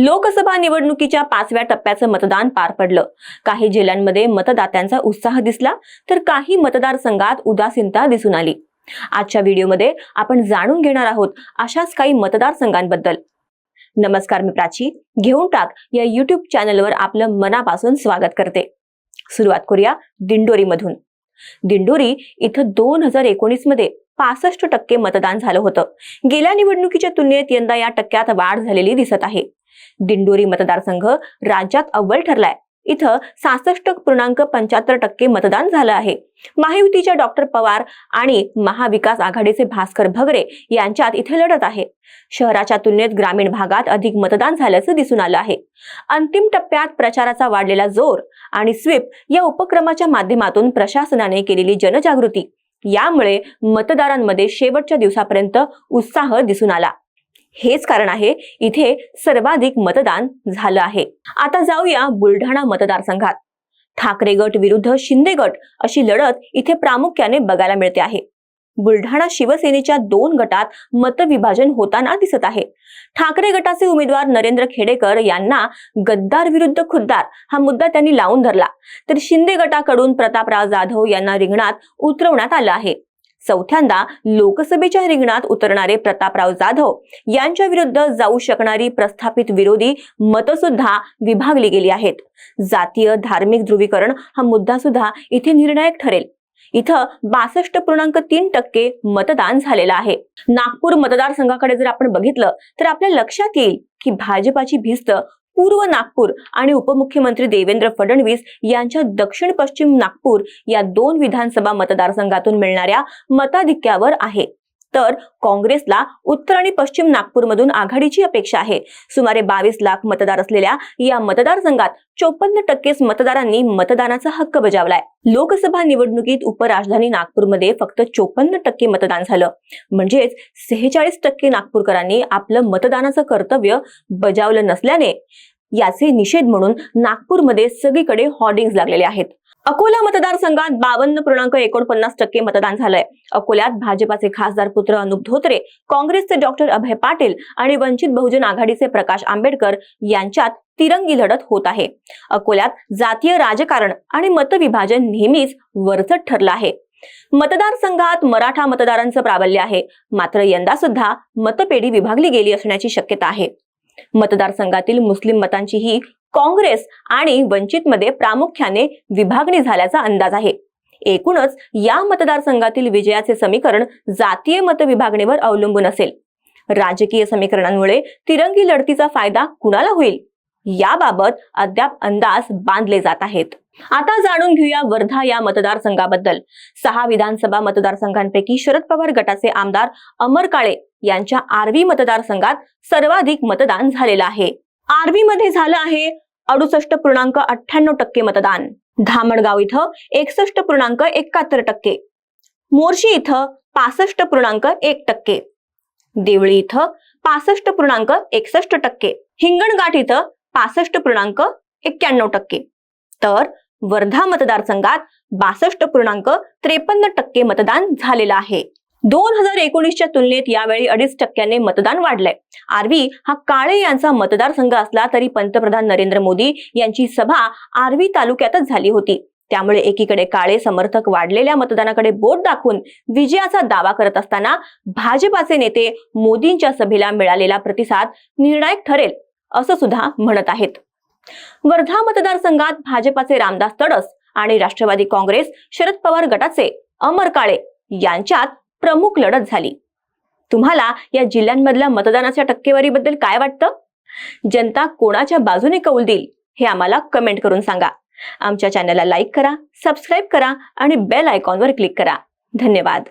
लोकसभा निवडणुकीच्या पाचव्या टप्प्याचं मतदान पार पडलं. काही जिल्ह्यांमध्ये मतदात्यांचा उत्साह दिसला तर काही मतदारसंघात उदासीनता दिसून आली. आजच्या व्हिडिओमध्ये आपण जाणून घेणार आहोत अशाच काही मतदारसंघांबद्दल. नमस्कार मी प्राची. घेऊन टाक या युट्यूब चॅनलवर आपलं मनापासून स्वागत करते. सुरुवात करूया दिंडोरीमधून. दिंडोरी इथं दोन हजार एकोणीसमध्ये पासष्ट टक्के मतदान झालं होतं. गेल्या निवडणुकीच्या तुलनेत यंदा या टक्क्यात वाढ झालेली दिसत आहे. दिंडोरी मतदारसंघ राज्यात अव्वल ठरलाय. इथं सहासष्ट पूर्णांक पंच्याहत्तर टक्के मतदान झालं आहे. महायुतीच्या डॉक्टर पवार आणि महाविकास आघाडीचे भास्कर भगरे यांच्यात इथे लढत आहे. शहराच्या तुलनेत ग्रामीण भागात अधिक मतदान झाल्याचं दिसून आलं आहे. अंतिम टप्प्यात प्रचाराचा वाढलेला जोर आणि स्वीप या उपक्रमाच्या माध्यमातून प्रशासनाने केलेली जनजागृती. यामुळे मतदारांमध्ये शेवटच्या दिवसापर्यंत उत्साह दिसून आला. हेच कारण आहे इथे सर्वाधिक मतदान झालं आहे. आता जाऊया बुलढाणा मतदारसंघात. ठाकरे गट विरुद्ध शिंदे गट अशी लढत इथे प्रामुख्याने बघायला मिळते आहे. बुलढाणा शिवसेनेच्या दोन गटात मतविभाजन होताना दिसत आहे. ठाकरे गटाचे उमेदवार नरेंद्र खेडेकर यांना गद्दार विरुद्ध खुद्दार हा मुद्दा त्यांनी लावून धरला. तर शिंदे गटाकडून प्रतापराव जाधव यांना रिंगणात उतरवण्यात आलं आहे. चौथ्यांदा लोकसभेच्या रिंगणात उतरणारे प्रतापराव जाधव यांच्या विरुद्ध जाऊ शकणारी प्रस्थापित विरोधी मतं सुद्धा विभागली गेली आहेत. जातीय धार्मिक ध्रुवीकरण हा मुद्दा सुद्धा इथे निर्णायक ठरेल. इथं बासष्ट पूर्णांक तीन टक्के मतदान झालेलं आहे. नागपूर मतदारसंघाकडे जर आपण बघितलं तर आपल्या लक्षात येईल की भाजपाची भिस्त पूर्व नागपूर आणि उपमुख्यमंत्री देवेंद्र फडणवीस यांच्या दक्षिण पश्चिम नागपूर या दोन विधानसभा मतदारसंघातून मिळणाऱ्या मताधिक्यावर आहे. तर काँग्रेसला उत्तर आणि पश्चिम नागपूरमधून आघाडीची अपेक्षा आहे. सुमारे बावीस लाख मतदार असलेल्या या मतदारसंघात चोपन्न टक्केच मतदारांनी मतदानाचा हक्क बजावलाय. लोकसभा निवडणुकीत उपराजधानी नागपूरमध्ये फक्त चोपन्न टक्के मतदान झालं. म्हणजेच सेहेचाळीस टक्के नागपूरकरांनी आपलं मतदानाचं कर्तव्य बजावलं नसल्याने याचे निषेध म्हणून नागपूरमध्ये सगळीकडे हॉर्डिंग्ज लागलेले आहेत. अकोला मतदारसंघात बावन्न पूर्णांक एकोणपन्नास टक्के मतदान झालंय. अकोल्यात भाजपाचे खासदार पुत्र अनुप धोत्रे काँग्रेसचे डॉक्टर अभय पाटील आणि वंचित बहुजन आघाडीचे प्रकाश आंबेडकर यांच्यात तिरंगी लढत होत आहे. अकोल्यात जातीय राजकारण आणि मतविभाजन नेहमीच वरचट ठरलं आहे. मतदारसंघात मराठा मतदारांचं प्राबल्य आहे. मात्र यंदा सुद्धा मतपेढी विभागली गेली असण्याची शक्यता आहे. मतदारसंघातील मुस्लिम मतांचीही काँग्रेस आणि वंचितमध्ये प्रामुख्याने विभागणी झाल्याचा अंदाज आहे. एकूणच या मतदारसंघातील विजयाचे समीकरण जातीय मतविभागणीवर अवलंबून असेल. राजकीय समीकरणांमुळे तिरंगी लढतीचा फायदा कुणाला होईल? याबाबत अद्याप अंदाज बांधले जात आहेत. आता जाणून घेऊया वर्धा या मतदारसंघाबद्दल. सहा विधानसभा मतदारसंघांपैकी शरद पवार गटाचे आमदार अमर काळे यांच्या आर्वी मतदारसंघात सर्वाधिक मतदान झालेलं आहे. आर्वी मध्ये झालं आहे अडुसष्ट पूर्णांक अठ्ठ्याण्णव टक्के मतदान. धामणगाव इथं एकसष्ट पूर्णांक एकाहत्तर टक्के. मोर्शी इथं पासष्ट पूर्णांक एक टक्के. देवळी इथं पासष्ट पूर्णांक एकसष्ट टक्के. हिंगणघाट इथं पासष्ट पूर्णांक एक्क्याण्णव टक्के. तर वर्धा मतदारसंघात बासष्ट पूर्णांक त्रेपन्न टक्के मतदान झालेलं आहे. दोन हजार एकोणीसच्या तुलनेत यावेळी अडीच टक्क्याने मतदान वाढलंय. आर्वी हा काळे यांचा मतदारसंघ असला तरी पंतप्रधान नरेंद्र मोदी यांची सभा आर्वी तालुक्यातच झाली होती. त्यामुळे एकीकडे काळे समर्थक वाढलेल्या मतदानाकडे बोट दाखवून विजयाचा दावा करत असताना भाजपाचे नेते मोदींच्या सभेला मिळालेला प्रतिसाद निर्णायक ठरेल असं सुद्धा म्हणत आहेत. वर्धा मतदारसंघात भाजपाचे रामदास तडस आणि राष्ट्रवादी काँग्रेस शरद पवार गटाचे अमर काळे यांच्यात प्रमुख लढत झाली. तुम्हाला या जिल्ह्यांमधल्या मतदानाच्या टक्केवारीबद्दल काय वाटतं? जनता कोणाच्या बाजूने कौल देईल हे आम्हाला कमेंट करून सांगा. आमच्या चॅनलला लाईक करा सबस्क्राईब करा आणि बेल आयकॉनवर क्लिक करा. धन्यवाद.